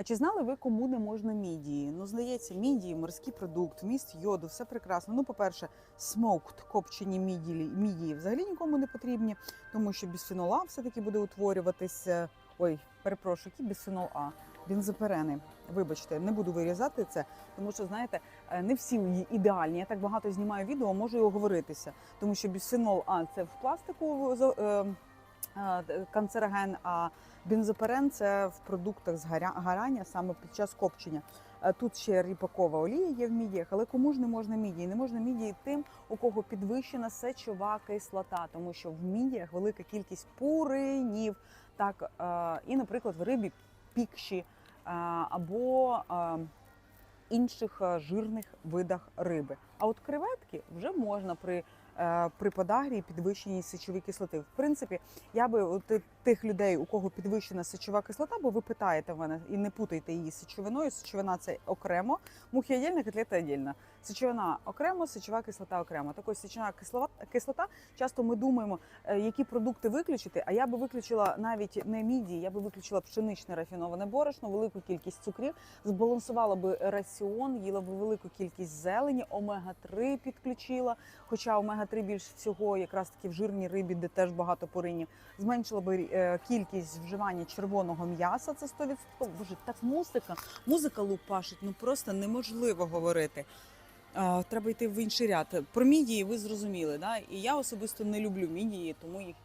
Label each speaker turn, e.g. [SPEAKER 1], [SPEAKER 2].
[SPEAKER 1] А чи знали ви, кому не можна мідії? Ну, здається, мідії, морський продукт, вміст йоду, все прекрасно. Ну, по-перше, смоукт, копчені мідії, мідії взагалі нікому не потрібні, тому що бісфенол все-таки буде утворюватися. Ой, перепрошую, який бісфенол А? Бензоперени. Вибачте, не буду вирізати це, тому що знаєте, е, не всі ідеальні. Я так багато знімаю відео, можу і оговоритися, тому що бісфенол А це в пластику е, канцероген, а бензоперен це в продуктах згаря- гарання саме під час копчення. Е, Тут ще ріпакова олія є в мідіях, але кому ж не можна мідії? Не можна мідії тим, у кого підвищена сечова кислота, тому що в мідіях велика кількість пуринів. Так, е, і, наприклад, в рибі пікші е, або е, інших е, жирних видах риби. А от креветки вже можна при, е, при подагрі і підвищеній сечовій кислоти. В принципі, я би от тих людей, у кого підвищена сечова кислота, бо ви питаєте мене і не путайте її з сечовиною. Сечовина це окремо, мухи віддільно, котлета віддільно. Сечовина окремо, сечова кислота окремо. Так ось сечова кислота. Часто ми думаємо, е, які продукти виключити. А я би виключила навіть не мідії, я би виключила пшеничне рафіноване борошно, велику кількість цукрів, збалансувала би раціон, їла би велику кількість зелені, омега-3 підключила. Хоча омега-3 більш всього якраз таки в жирній рибі, де теж багато поринів, зменшила би е, кількість вживання червоного м'яса. Це 100%. Боже, так музика, музика лупашить, ну просто неможливо говорити. Треба йти в інший ряд. Про мідії ви зрозуміли, да? І я особисто не люблю мідії, тому їх